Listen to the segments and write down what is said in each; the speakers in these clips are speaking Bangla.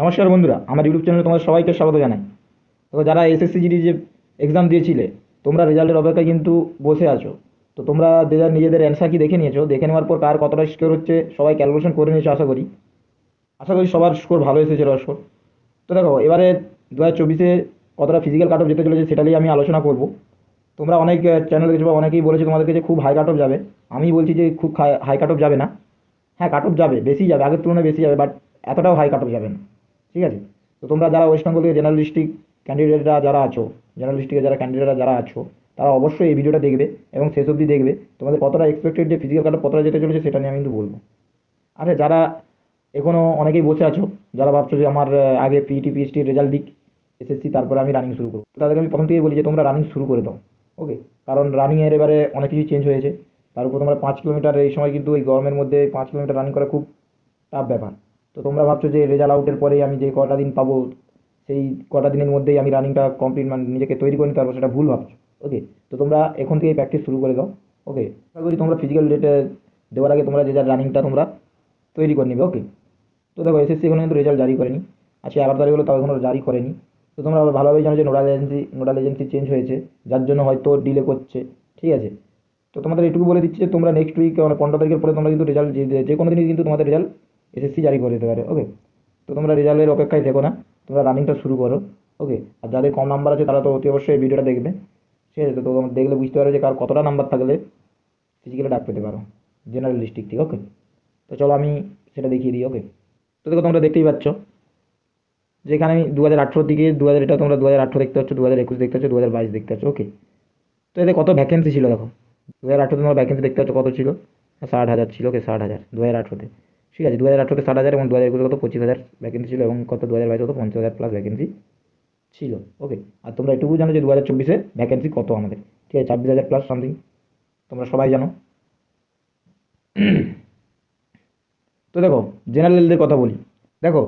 নমস্কার বন্ধুরা, আমার ইউটিউব চ্যানেলে তোমাদের সবাইকে স্বাগত জানাই। তো যারা এসএসসি জিডি যে এক্সাম দিয়েছিলে, তোমরা রেজাল্টের অপেক্ষায় কিন্তু বসে আছো। তো তোমরা যারা নিজেদের অ্যান্সার কি দেখে নিয়েছো, দেখে নেওয়ার পর কার কতটা স্কোর হচ্ছে, সবাই ক্যালকুলেশন করে নিয়েছো, আশা করি। আশা করি সবার স্কোর ভালো এসেছে স্কোর তো দেখো, এবারে দু হাজার চব্বিশে কতটা ফিজিক্যাল কাট অফ যেতে চলেছে সেটা নিয়ে আমি আলোচনা করব। তোমরা অনেক চ্যানেল দেখছ বা অনেকেই বলেছে তোমাদেরকে যে খুব হাই কাট অফ যাবে। আমি বলছি যে খুব হাই কাট অফ যাবে না। হ্যাঁ কাট অফ যাবে, বেশি যাবে, আগের তুলনায় বেশি যাবে বাট এতটাও হাই কাট অফ যাবে না। ঠিক আছে? তো তোমরা যারা ওয়েস্ট বেঙ্গল থেকে জেনারেল ডিস্ট্রিক্ট ক্যান্ডিডেটরা যারা আছো জেনারেল ডিস্ট্রিক্টে যারা ক্যান্ডিডেটরা যারা আছো, তারা অবশ্যই এই ভিডিওটা দেখবে এবং শেষ অবধি দেখবে তোমাদের কতটা এক্সপেক্টেড যে ফিজিক্যাল অফ কতটা যেতে চলেছে সেটা নিয়ে আমি কিন্তু বলব। আচ্ছা যারা এখনও অনেকেই বসে আছো, যারা ভাবছ যে আমার আগে পিটি পিএইচডির রেজাল্ট দিক এসএসসি তারপরে আমি রানিং শুরু করব। তাদেরকে আমি প্রথম থেকেই বলি যে তোমরা রানিং শুরু করে দাও ওকে কারণ রানিংয়ের এবারে অনেক কিছু চেঞ্জ হয়েছে। তার উপর তোমরা পাঁচ কিলোমিটার এই সময় কিন্তু এই গরমের মধ্যে পাঁচ কিলোমিটার রানিং করা খুব টাফ ব্যাপার। তো তোমরা ভাবছ যে রেজাল্ট আউটের পরেই আমি যে কটা দিন পাবো, সেই কটা দিনের মধ্যেই আমি রানিংটা কমপ্লিট মানে নিজেকে তৈরি করে নিতে পারব, সেটা ভুল ভাবছ। ওকে তো তোমরা এখন থেকেই প্র্যাকটিস শুরু করে দাও। ওকে আশা করি তোমরা ফিজিক্যাল ডেটে দেওয়ার আগে তোমরা যে যার রানিংটা তোমরা তৈরি করে নেবে ওকে তো দেখো এসএসসি এখনও কিন্তু রেজাল্ট জারি করেনি। আজকে এগারো তারিখ হলো, তাও এখনও জারি করেনি। তো তোমরা ভালোভাবেই জানো যে nodal agency nodal agency change হয়েছে, যার জন্য হয়তো ডিলে করছে, ঠিক আছে? তো তোমাদের এটুকু বলে দিচ্ছি যে তোমরা নেক্সট উইক মানে পনেরো তারিখের পরে তোমরা কিন্তু রেজাল্ট যে কোনো দিনই কিন্তু তোমাদের রেজাল্ট এসএসসি জারি করে দিতে পারে ওকে তো তোমরা রেজাল্টের অপেক্ষায় থেকো না, তোমরা রানিংটা শুরু করো ওকে আর যাদের কম নাম্বার আছে তারা তো অতি অবশ্যই এই ভিডিওটা দেখবে, ঠিক আছে? তো তোমরা দেখলে বুঝতে পারো যে কার কতটা নাম্বার থাকলে ফিজিক্যালে ডাক পেতে পারো জেনারেল ডিস্ট্রিক্ট থেকে ওকে তো চলো আমি সেটা দেখিয়ে দিই ওকে তো দেখো তোমরা দেখতেই পাচ্ছ, যেখানে আমি দু হাজার আঠেরোর দিকে দু হাজার এটা তোমরা দু হাজার আঠেরো দেখতে পাচ্ছ দু হাজার একুশ দেখতে পাচ্ছ দু হাজার বাইশ দেখতে পাচ্ছ ওকে তো এতে কত ভ্যাকেন্সি ছিল দেখো? দু হাজার আঠেরোতে তোমরা ভ্যাকেন্সি দেখতে পাচ্ছ কত ছিল? ষাট হাজার ছিল ওকে ষাট হাজার দু হাজার আঠেরোতে। ঠিক আছে দু হাজার আঠেরোতে ষাট হাজার এবং দু হাজার একুশে কত? পঁচিশ হাজার ভ্যাকেন্সি ছিল এবং কত? দু হাজার বাইশে কত? পঞ্চাশ হাজার প্লাস ভ্যাকেন্সি ছিল। ওকে আর তোমরা এটুকু জানো যে দু হাজার চব্বিশে ভ্যাকেন্সি কত আমাদের? ঠিক আছে, ছাব্বিশ হাজার প্লাস সামথিং তোমরা সবাই জানো। তো দেখো জেনারেলদের কথা বলি। দেখো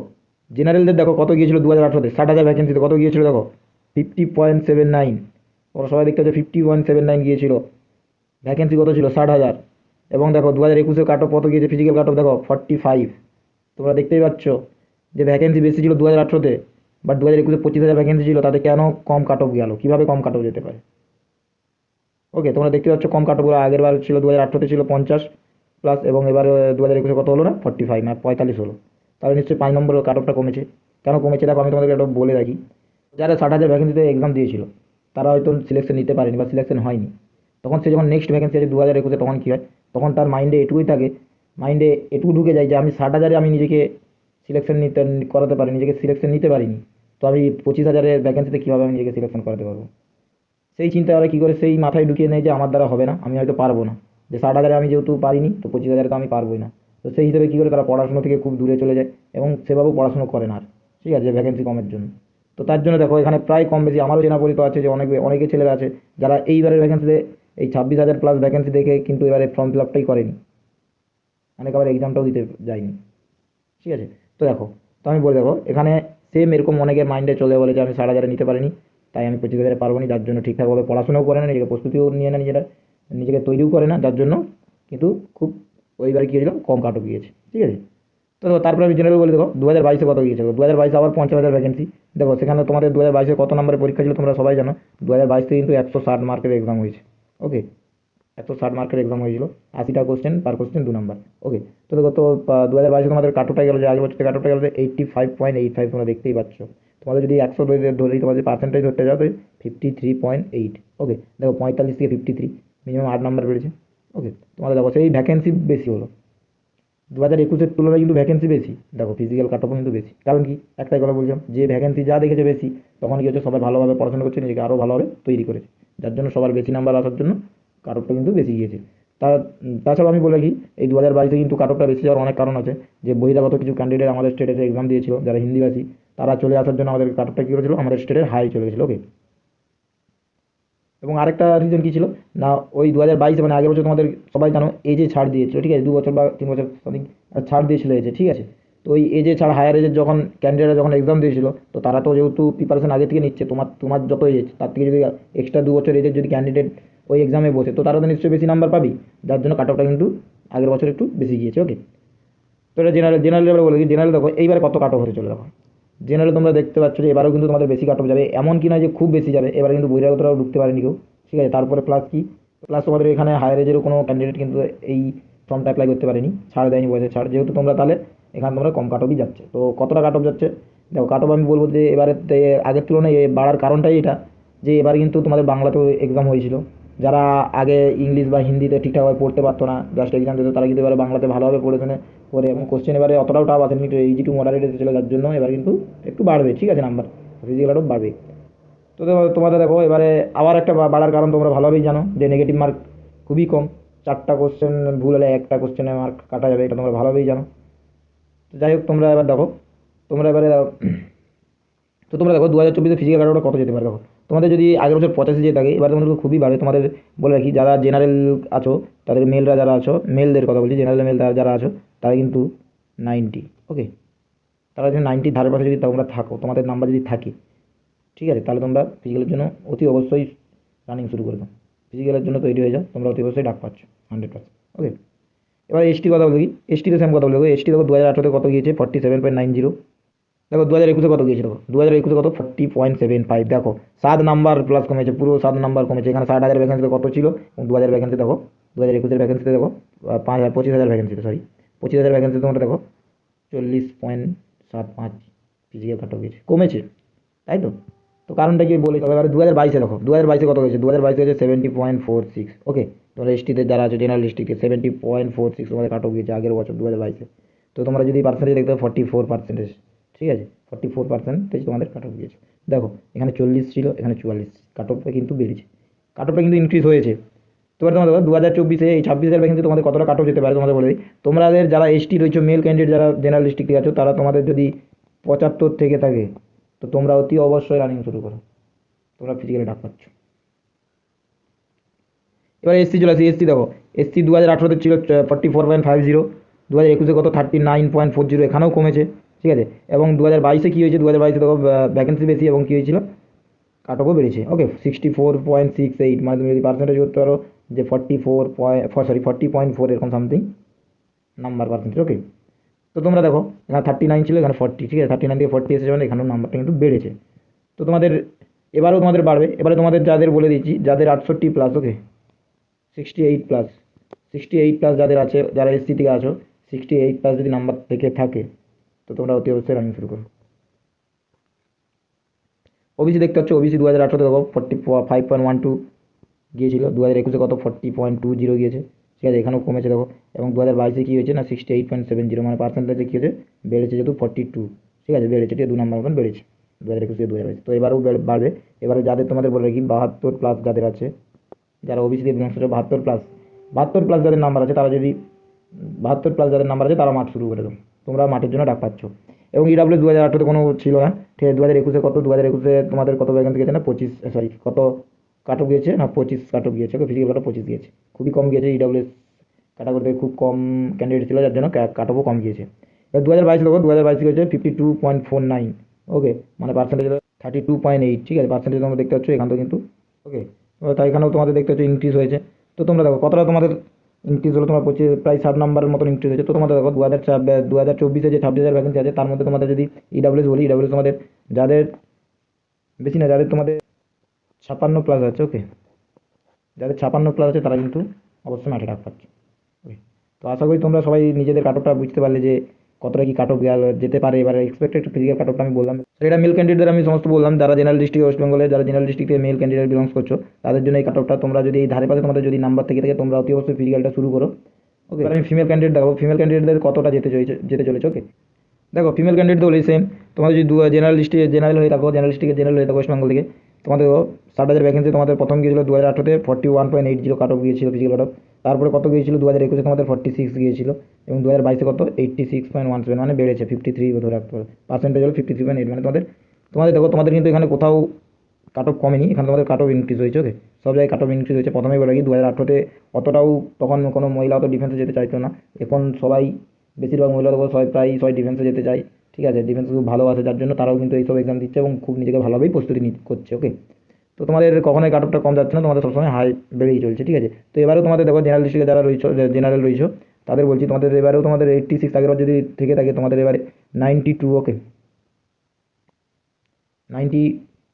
জেনারেলদের দেখো কত গিয়েছিল দু হাজার আঠেরোতে? ষাট হাজার ভ্যাকেন্সিতে কত গিয়েছিল দেখো? ফিফটি পয়েন্ট সেভেন নাইন তোমরা সবাই দেখতে পাচ্ছ ফিফটি পয়েন্ট সেভেন নাইন গিয়েছিল। ভ্যাকেন্সি কত ছিল? ষাট হাজার। এবং দেখো দু হাজার একুশে কাট অফ কত গিয়েছে? ফিজিক্যাল কাট অফ দেখো ফর্টি ফাইভ তোমরা দেখতেই পাচ্ছ যে ভ্যাকেন্সি বেশি ছিল দু হাজার আঠেরোতে বাট দু হাজার একুশে পঁচিশ হাজার ভ্যাকেন্সি ছিল, তাতে কেন কম কাট অফ গেল? কীভাবে কম কাট অফ যেতে পারে? ওকে তোমরা দেখতে পাচ্ছ কম কাট অফ আগের বার ছিল দু হাজার আঠেরোতে ছিল পঞ্চাশ প্লাস এবং এবারে দু হাজার একুশে কত হলো না? ফর্টি ফাইভ মানে পঁয়তাল্লিশ হলো। তাহলে নিশ্চয়ই পাঁচ নম্বর কাট অফটা কমেছে। কেন কমেছে দেখো, আমি তোমাদেরকে একটা বলে রাখি। যারা ষাট হাজার ভ্যাকেন্সিতে এক্সাম দিয়েছিল, তারা হয়তো সিলেকশন নিতে পারেনি বা সিলেকশন হয়নি। তখন সে যখন নেক্সট ভ্যাকেন্সি আছে দু হাজার একুশে, তখন কী হয়? তখন তার মাইন্ডে এটুকুই থাকে মাইন্ডে এটুকু ঢুকে যায় যে আমি ষাট হাজারে আমি নিজেকে সিলেকশন নিতে, করাতে পারি, নিজেকে সিলেকশন নিতে পারিনি। তো আমি পঁচিশ হাজারের ভ্যাকেন্সিতে কীভাবে আমি নিজেকে সিলেকশন করাতে পারব? সেই চিন্তা ওরা কী করে? সেই মাথায় ঢুকিয়ে নেয় যে আমার দ্বারা হবে না, আমি হয়তো পারব না। যে ষাট হাজারে আমি যেহেতু পারিনি, তো পঁচিশ হাজারে তো আমি পারবোই না। তো সেই হিসেবে কী করে? তারা পড়াশুনো থেকে খুব দূরে চলে যায় এবং সেভাবেও পড়াশুনো করে না আর। ঠিক আছে ভ্যাকেন্সি কমের জন্য। তো তার জন্য দেখো, এখানে প্রায় কম বেশি আমারও চেনা পরিচিত আছে যে অনেক অনেকে ছেলেরা আছে যারা এইবারের ভ্যাকেন্সিতে এই ছাব্বিশ হাজার প্লাস ভ্যাকেন্সি দেখে কিন্তু এবারে ফর্ম ফিল আপটাই করেনি। অনেক আবার এক্সামটাও দিতে যায়নি। ঠিক আছে? তো দেখো, তো আমি বলে দেখো এখানে সেম এরকম অনেকের মাইন্ডে চলে বলে যে আমি ষাট হাজারে নিতে পারিনি, তাই আমি পঁচিশ হাজারে পারব না, যার জন্য ঠিকঠাকভাবে পড়াশোনাও করে না, নিজেকে প্রস্তুতিও নিয়ে না নিজেরা, নিজেকে তৈরিও করে না, যার জন্য কিন্তু খুব ওইবার কী হয়েছিল, কম কাটও গিয়েছে। ঠিক আছে? তো তারপরে আমি জেনারেল বলে দেখো দু হাজার বাইশে কত গিয়েছিল? দু হাজার বাইশে আবার পঞ্চাশ হাজার ভ্যাকেন্সি দেখো, সেখানে তোমাদের দু হাজার বাইশে কত নম্বরের পরীক্ষা ছিল তোমরা সবাই জানো দু হাজার বাইশ থেকে কিন্তু একশো ষাট মার্কের এক্সাম হয়েছে। ওকে এত ষাট মার্কের এক্সাম হয়েছিল। আশিটা কোশ্চেন পার কোশ্চেন দু নম্বর ওকে তো গত দু হাজার বাইশে তোমাদের কাটোটা গেলো যে, আগের বছর কাটোটা গেলো eighty five point eight five তোমরা দেখতেই পাচ্ছ। তোমাদের যদি একশো ধরে তোমাদের পার্সেন্টেজ ধরতে যাও, তো fifty three point eight okay দেখো পঁয়তাল্লিশ থেকে ফিফটি থ্রি মিনিমাম আট নাম্বার বেড়েছে। ওকে তোমাদের দেখো সেই ভ্যাকেন্সি বেশি হলো। দু হাজার একুশের তুলনায় কিন্তু ভ্যাকেন্সি বেশি। দেখো ফিজিক্যাল কাট কিন্তু বেশি। কারণ কি? একটাই কথা বলছিলাম, যে ভ্যাকেন্সি যা দেখেছে বেশি, তখন কি হচ্ছে সবাই ভালোভাবে পড়াশোনা করছে, নিজেকে আরও ভালোভাবে তৈরি করেছে। যার জন্য সবার বেশি নাম্বার আসার জন্য কাট কিন্তু বেশি গিয়েছে। তা, তাছাড়াও আমি বলে রাখি, এই দু হাজার বাইশে কিন্তু কাট বেশি যাওয়ার অনেক কারণ আছে। যে বহিরাগত কিছু ক্যান্ডিডেট আমাদের স্টেটে এক্সাম দিয়েছিল, যারা হিন্দিভাষী, তারা চলে আসার জন্য আমাদের কাট কী করেছিল? আমাদের স্টেটের হাই চলে গেছিল ওকে এবং আরেকটা রিজন কী ছিল? না, ওই দু হাজার বাইশে মানে আগের বছর তোমাদের সবাই জানো এজে ছাড় দিয়েছিল, ঠিক আছে? দু বছর বা তিন বছর সামথিং ছাড় দিয়েছিল এজে ঠিক আছে? তো ওই এজে ছাড় হায়ার এজের যখন ক্যান্ডিডেটরা যখন এক্সাম দিয়েছিল, তো তারা তো যেহেতু প্রিপারেশন আগে থেকে নিচ্ছে, তোমার তোমার যত এজ তার থেকে যদি এক্সট্রা দু বছর এজের যদি ক্যান্ডিডেট ওই এক্সামে বসে, তো তারা তো নিশ্চয়ই বেশি নাম্বার পাবি যার জন্য কাট অফটা কিন্তু আগের বছর একটু বেশি গিয়েছে ওকে তো এটা জেনারেল জেনারেল এবার বলে জেনারেল দেখো, এইবার কত কাট অফ হতে চলে দেখো। জেনারেল তোমরা দেখতে পাচ্ছ যে এবারেও কিন্তু তোমাদের বেশি কাট যাবে। এমন কি না যে খুব বেশি যাবে, এবারে কিন্তু বহিরাগতরাও ঢুকতে পারেনি কেউ। ঠিক আছে, তারপরে প্লাস কি? প্লাস তোমাদের এখানে হায়ার এজেরও কোনো ক্যান্ডিডেট কিন্তু এই ফর্মটা অ্যাপ্লাই করতে পারেনি। ছাড় দেয়নি বয়সে ছাড়। যেহেতু তোমরা তাহলে এখানে তোমরা কম কাট যাচ্ছে। তো কতটা কাট যাচ্ছে? দেখো কাট আমি বলব যে এবারে আগের তুলনায় বাড়ার কারণটাই এটা, যে এবার কিন্তু তোমাদের বাংলাতেও এক্সাম হয়েছিল। যারা আগে ইংলিশ বা হিন্দিতে ঠিকঠাকভাবে পড়তে পারতো না জাস্ট এক্সাম দিত, তারা কিন্তু এবারে বাংলাতে ভালোভাবে পড়ে শুনে, পড়ে এবং কোশ্চেন এবারে অতটাও টাফ আসেনি একটু ইজি টু মডারেট এসেছিল যার জন্য এবার কিন্তু একটু বাড়বে, ঠিক আছে নাম্বার? ফিজিক্যাল আরও বাড়বে। তো তোমাদের দেখো, এবারে আবার একটা বাড়ার কারণ তোমরা ভালোভাবেই জানো, যে নেগেটিভ মার্ক খুবই কম, চারটা কোশ্চেন ভুল হলে একটা কোশ্চেনে মার্ক কাটা যাবে, এটা তোমরা ভালোভাবেই জানো। তো যাই হোক, তোমরা এবার দেখো, তোমরা এবারে, তো তোমরা দেখো দু হাজার চব্বিশে ফিজিক্যাল কত যেতে পারে দেখো? তোমাদের যদি আগের বছর পঁচাশি যেতে থাকে, এবার তোমাদের খুবই বাড়বে। তোমাদের বলে রাখি, যারা জেনারেল আছো, তাদের মেলরা যারা আছো মেলদের কথা বলছি জেনারেল মেল যারা আছো, তারা কিন্তু নাইনটি ওকে তারা যদি নাইনটি ধারের পাশে যদি তোমরা থাকো, তোমাদের নাম্বার যদি থাকে, ঠিক আছে? তাহলে তোমরা ফিজিক্যালের জন্য অতি অবশ্যই রানিং শুরু করে দাও। ফিজিক্যালের জন্য তৈরি হয়ে যাও, তোমরা অতি অবশ্যই ডাক পাচ্ছ হান্ড্রেড পার্সেন্ট ওকে এবার এসটি কথা বলি এসটিতে সেম কথা বলব এসটি দেখো দু হাজার আঠারোতে কত গিয়েছে? Forty seven point nine zero দেখো দু হাজার একুশে কত গিয়েছে দেখো দু হাজার একুশে কত ফর্টি পয়েন্ট সেভেন ফাইভ দেখো সাত নাম্বার প্লাস কমেছে পুরো সাত নাম্বার কমেছে এখানে ষাট হাজার ভ্যাকেন্সিতে কত ছিল এবং দু হাজার ভ্যাকেন্সি দেখো দু হাজার একুশের ভ্যাকেন্সিতে দেখো আহ, পাঁচ হাজার পঁচিশ হাজার ভ্যাকেন্সিতে সরি পঁচিশ হাজার ভ্যাকেন্সিতে তোমরা দেখো চল্লিশ পয়েন্ট সাত পাঁচ ফিজিক্যাল কাট গিয়েছে কমেছে তাই তো তো কারণটা কি বলি তবে এবারে দু হাজার বাইশে দেখো দু হাজার বাইশে কত গেছে দু হাজার বাইশে হচ্ছে seventy point four six okay তোমরা এসটিতে যারা আছে জেনারেল ডিস্ট্রিক্টে সেভেন্টি পয়েন্ট ফোর সিক্স তোমাদের কাট গিয়েছে আগের বছর দু হাজার বাইশে তো তোমরা যদি পার্সেন্টেজ দেখতে ফর্টি ফোর পার্সেন্টেজ ঠিক আছে? ফর্টি ফোর পার্সেন্টেজ তোমাদের কাট অফ গিয়েছে দেখো, এখানে চল্লিশ ছিল, এখানে চুয়াল্লিশ। কাট অফটা কিন্তু বেড়েছে। কাট অফটা কিন্তু ইনক্রিজ হয়েছে। তোমার তোমাদের দু হাজার চব্বিশে এই ছাব্বিশ হাজার কিন্তু তোমাদের কতটা কাট অফ যেতে পারে, তোমাদের বলে দিই। তোমাদের যারা এসটি রয়েছে মেল ক্যান্ডিডেট যারা জেনারেল ডিস্ট্রিক্টে আছো, তারা তোমাদের যদি পঁচাত্তর থেকে থাকে, তো তোমরা অতি অবশ্যই রানিং শুরু করো। তোমরা ফিজিক্যালি ডাক পাচ্ছ। এবার এসসি চলে আসি। এসসি দেখো এসসি দু হাজার আঠেরোতে ছিল forty four point five zero দু হাজার একুশে কত? Thirty nine point four zero এখানেও কমেছে। ঠিক আছে? এবং দু হাজার বাইশে কী হয়েছে? দু হাজার বাইশে দেখো ভ্যাকেন্সি বেশি এবং কী হয়েছিল? কাট অফও বেড়েছে। Okay sixty four point six eight মানে তুমি যদি পার্সেন্টেজ করতে পারো, যে forty four point sorry forty point four এরকম সামথিং নাম্বার পার্সেন্টেজ ওকে তো তোমরা দেখো, এখানে থার্টি নাইন ছিল, এখানে ফর্টি ঠিক আছে? থার্টি নাইন থেকে ফর্টি এসেছে মানে এখানেও নাম্বারটা কিন্তু বেড়েছে। তো তোমাদের, এবারেও তোমাদের বাড়বে। এবারে তোমাদের যাদের বলে দিচ্ছি, যাদের আটষট্টি plus okay sixty eight plus sixty eight plus যাদের আছে, যারা এসসি থেকে আছো সিক্সটি এইট প্লাস যদি নাম্বার থেকে থাকে তো তোমরা অতি অবশ্যই রানিং শুরু করো। ওবিসি দেখতে পাচ্ছ ওবিসি দু হাজার আঠারোতে দেখো forty five point one two গিয়েছিল। দু হাজার একুশে কত? ফর্টি পয়েন্ট টু জিরো গিয়েছে। ঠিক আছে, এখানেও কমেছে, দেখো। এবং দু হাজার বাইশে কী হয়েছে না? Sixty eight point seven zero মানে পার্সেন্টেজে কী হয়েছে? বেড়েছে যেহেতু ফর্টি টু ঠিক আছে, বেড়েছে, ঠিক আছে, দু নম্বর মতন বেড়েছে। দু হাজার একুশ দু হাজার বাইশ। তো এবারেও বেড়ে- বাড়বে। এবারে যাদের তোমাদের বলে রাখি, বাহাত্তর প্লাস যাদের আছে, যারা ওবিসি দিয়ে বিলংস করছে, বাহাত্তর প্লাস বাহাত্তর প্লাস যাদের নাম্বার আছে, তারা যদি বাহাত্তর প্লাস যাদের নাম্বার আছে, তারা মাঠ শুরু করে দাও তোমরা মাঠের জন্য ডাক পাচ্ছ। এবং ইডাব্লিউ দু হাজার আঠারোতে কোনো ছিল না। ঠিক আছে দু হাজার একুশে কত? দু হাজার একুশে তোমাদের কত ভ্যাকেন্সি গেছে না পঁচিশ সরি কত কাট গিয়েছে? না, পঁচিশ কাট গিয়েছে। ফিজিক্যাল কাট পঁচিশ গিয়েছে। খুবই কম গিয়েছে ইডাব্লিউএস ক্যাটাগরিতে খুব কম ক্যান্ডিডেট ছিল, যার জন্য কাট কম গিয়েছে। এবার দু হাজার বাইশ দেখো দু হাজার বাইশ গিয়েছে fifty two point four nine okay মানে percentage thirty two point eight ঠিক আছে পার্সেন্টেজ তোমরা দেখতে পাচ্ছ এখান থেকে কিন্তু। ওকে তাই এখানেও তোমাদের দেখতে পাচ্ছ ইনক্রিজ হয়েছে। তো তোমরা দেখো, কতটা তোমাদের ইনক্রিজ হলো তোমার পঁচিশ, প্রায় ষাট নাম্বারের মতন ইনক্রিজ হয়েছে। তো তোমাদের দেখো দু হাজার দু হাজার চব্বিশে যে ছাব্বিশ হাজার ভ্যাকেন্সি আছে, তার মধ্যে তোমাদের যদি ইডাব্লিউএস বলি ইডাব্লিউএস তোমাদের যাদের বেশি না, যাদের তোমাদের ছাপান্ন প্লাস আছে ওকে যাদের ছাপান্ন প্লাস আছে, তারা কিন্তু অবশ্যই মাঠে ডাক পাচ্ছে ওকে তো আশা করি তোমরা সবাই নিজেদের কাটকটা বুঝতে পারলে যে কতটা কি কাটঅফ যেতে পারে। এবারে এক্সপেক্টেড ফিজিক্যাল কাটঅফটা আমি বললাম। সেটা মেল ক্যান্ডিডেটদের আমি সমস্ত বললাম। যারা জেনারেল ডিস্ট্রিক্ট ওয়েস্ট বেঙ্গলে যারা জেনারেল ডিস্ট্রিক্টে মেল ক্যান্ডিডেট বিলংস করছ, তাদের জন্য এই কাটঅফটা তোমরা যদি এই ধারে পাশে তোমাদের যদি নাম্বার থেকে থাকে, তোমরা অতি অবশ্যই ফিজিক্যালটা শুরু করো। ওকে আমি ফিমেল ক্যান্ডিডেট দেখাবো। ফিমেল ক্যান্ডিডেটদের কতটা যেতে চলেছে যেতে চলেছে ওকে দেখো ফিমেল ক্যান্ডিডেট তো সেম তোমাদের যদি জেনারেল ডিস্ট্রিক্ট জেনারেল হয়ে থাকো জেনারেল ডিস্ট্রিক্টে জেনারেল হয়ে থাকো ওয়েস্ট বেঙ্গল থেকে, তোমাদের ষাট হাজার ভ্যাকেন্সি তোমাদের প্রথম গিয়েছিল দু হাজার আঠারোতে forty one point eight zero cut off গিয়েছিল ফিজিক্যাল কাট অফ তারপরে কত গিয়েছিল? দু হাজার একুশে তোমাদের ফর্টি সিক্স গিয়েছিল এবং দু হাজার বাইশে কত? Eighty six point one seven মানে বেড়েছে ফিফটি থ্রি ধরে রাখতে হবে। পার্সেন্টেজ হলো ফিফটি থ্রি পয়েন্ট এইট মানে তোমাদের তোমাদের দেখো, তোমাদের কিন্তু এখানে কোথাও কাট অফ কমেনি, এখানে তোমাদের কাট অফ ইনক্রিজ হয়েছে ওকে সব জায়গায় কাট অফ ইনক্রিজ হয়েছে। প্রথমেই বলে দু হাজার আঠারোতে অতটাও তখন কোনো মহিলা অত ডিফেন্সে যেতে চাইতো না। এখন সবাই, বেশিরভাগ মহিলা দেখো, সবাই প্রায় সবাই ডিফেন্সে যেতে চায়, ঠিক আছে? ডিফেন্স খুব ভালোবাসে যার জন্য তারাও কিন্তু এইসব এক্সাম দিচ্ছে এবং খুব নিজেকে ভালোভাবেই প্রস্তুতি করছে ওকে তো তোমাদের কখনোই কাট অফটা কম যাচ্ছে না, তোমাদের সবসময় হাই বেড়েই চলছে, ঠিক আছে? তো এবারেও তোমাদের দেখো জেনারেল ডিস্ট্রিক্টে যারা রয়েছে জেনারেল রয়েছে, তাদের বলছি তোমাদের এবারেও তোমাদের এইট্টি সিক্স আগের যদি থেকে থাকে, তোমাদের এবারে ninety two okay ninety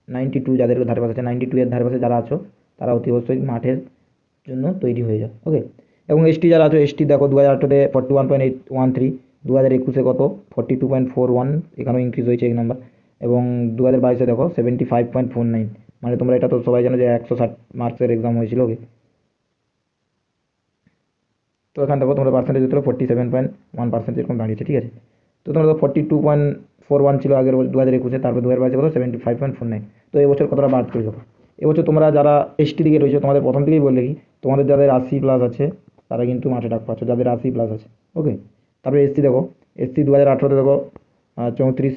ninety two যাদের ধারে পাশে আছে নাইনটি টু এর ধারে পাশে যারা আছো, তারা অতি অবশ্যই মাঠের জন্য তৈরি হয়ে যাও ওকে এবং এসটি যারা আছো এসটি দেখো দু হাজার আঠেরোতে forty one point eight one three দু হাজার একুশে কত? Forty two point four one এখানেও ইনক্রিজ হয়েছে এক নাম্বার এবং দু হাজার বাইশে দেখো seventy five point four nine মানে তোমরা এটা তো সবাই জানো যে একশো ষাট মার্কসের এক্সাম হয়েছিল ওকে তো এখান থেকে তোমরা পার্সেন্টেজ দিতে forty seven point one percent এরকম দাঁড়িয়েছে, ঠিক আছে? তো তোমরা তো forty two point four one ছিল আগের দু হাজার একুশে, তারপর দু হাজার বাইশে কত seventy five point four nine তো এবছর কতটা বাড় করে যাবে এবছর তোমরা যারা এসটি দিকে রয়েছে, তোমাদের প্রথম থেকেই বললে কি তোমাদের যাদের আশি প্লাস আছে, তারা কিন্তু মাঠে ডাক পাচ্ছ, যাদের আশি প্লাস আছে ওকে তারপরে এসসি দেখো এসসি দু হাজার আঠেরোতে দেখো চৌত্রিশ,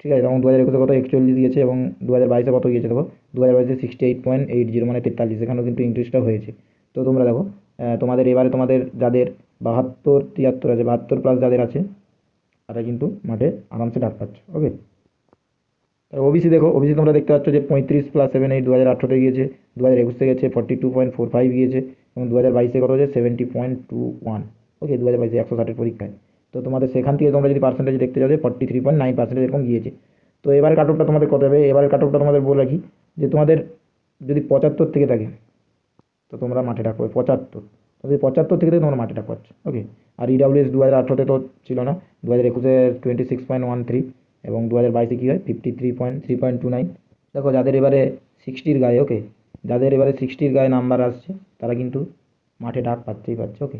ঠিক আছে? এবং দু হাজার একুশে কত? একচল্লিশ গিয়েছে এবং দু হাজার বাইশে কত গিয়েছে দেখো? দু হাজার বাইশে sixty eight point eight zero মানে তেতাল্লিশ, এখানেও কিন্তু ইনক্রিজটা হয়েছে। তো তোমরা দেখো তোমাদের এবারে তোমাদের যাদের বাহাত্তর, তিয়াত্তর আছে, বাহাত্তর প্লাস যাদের আছে, তারা কিন্তু মাঠে আরামসে ডাক পাচ্ছে ওকে ওবিসি দেখো ওবিসি তোমরা দেখতে পাচ্ছ যে পঁয়ত্রিশ প্লাস সেভেন এইট দু হাজার আঠেরোতে গিয়েছে, দু হাজার একুশে গেছে forty two point four five গিয়েছে, এবং দু হাজার বাইশে কত হচ্ছে seventy point two one okay দু হাজার বাইশে একশো ষাটের পরীক্ষায়। তো তোমাদের সেখান থেকে তোমরা যদি পার্সেন্টেজ দেখতে যাবে forty three point nine percentage এরকম গিয়েছে। তো এবারে কাটঅফটা তোমাদের কত হবে? এবারে কাটঅফটা তোমাদের বলে রাখি যে তোমাদের যদি পঁচাত্তর থেকে থাকে, তো তোমরা মাঠে ডাকবে পঁচাত্তর। তো যদি পঁচাত্তর থেকে থাকে, তোমরা মাঠে ডাক ওকে আর E ইডাব্লিউএস দু হাজার আঠেরোতে তো ছিল না দু হাজার একুশে twenty six point one three এবং দু হাজার বাইশে কী হয়? Fifty three point three point two nine দেখো, যাদের এবারে সিক্সটির গায়ে ওকে যাদের এবারে সিক্সটির গায়ে নাম্বার আসছে, তারা কিন্তু মাঠে ডাক পাচ্ছেই পাচ্ছে ওকে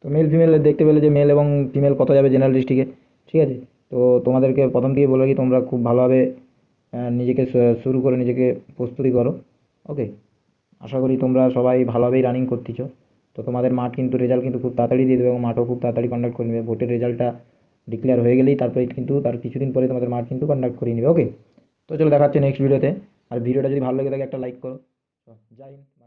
তো মেল ফিমেল দেখতে পেলে যে মেল এবং ফিমেল কত যাবে জেনারেল ডিস্ট্রিক্টে ঠিক আছে? তো তোমাদেরকে প্রথম থেকেই বলে রাখি, তোমরা খুব ভালোভাবে নিজেকে শুরু করে নিজেকে প্রস্তুতি করো। ওকে আশা করি তোমরা সবাই ভালোভাবেই রানিং করতেছো। তো তোমাদের মাঠ কিন্তু রেজাল্ট কিন্তু খুব তাড়াতাড়ি দিয়ে দেবে এবং মাঠও খুব তাড়াতাড়ি কন্ডাক্ট করে নেবে। ভোটের রেজাল্টটা ডিক্লেয়ার হয়ে গেলেই তারপরে কিন্তু তার কিছুদিন পরে তোমাদের মাঠ কিন্তু কন্ডাক্ট করিয়ে নেবে। ওকে তো চলো দেখাচ্ছে নেক্সট ভিডিওতে আর ভিডিওটা যদি ভালো লেগে থাকে একটা লাইক করো। জয় হিন্দ।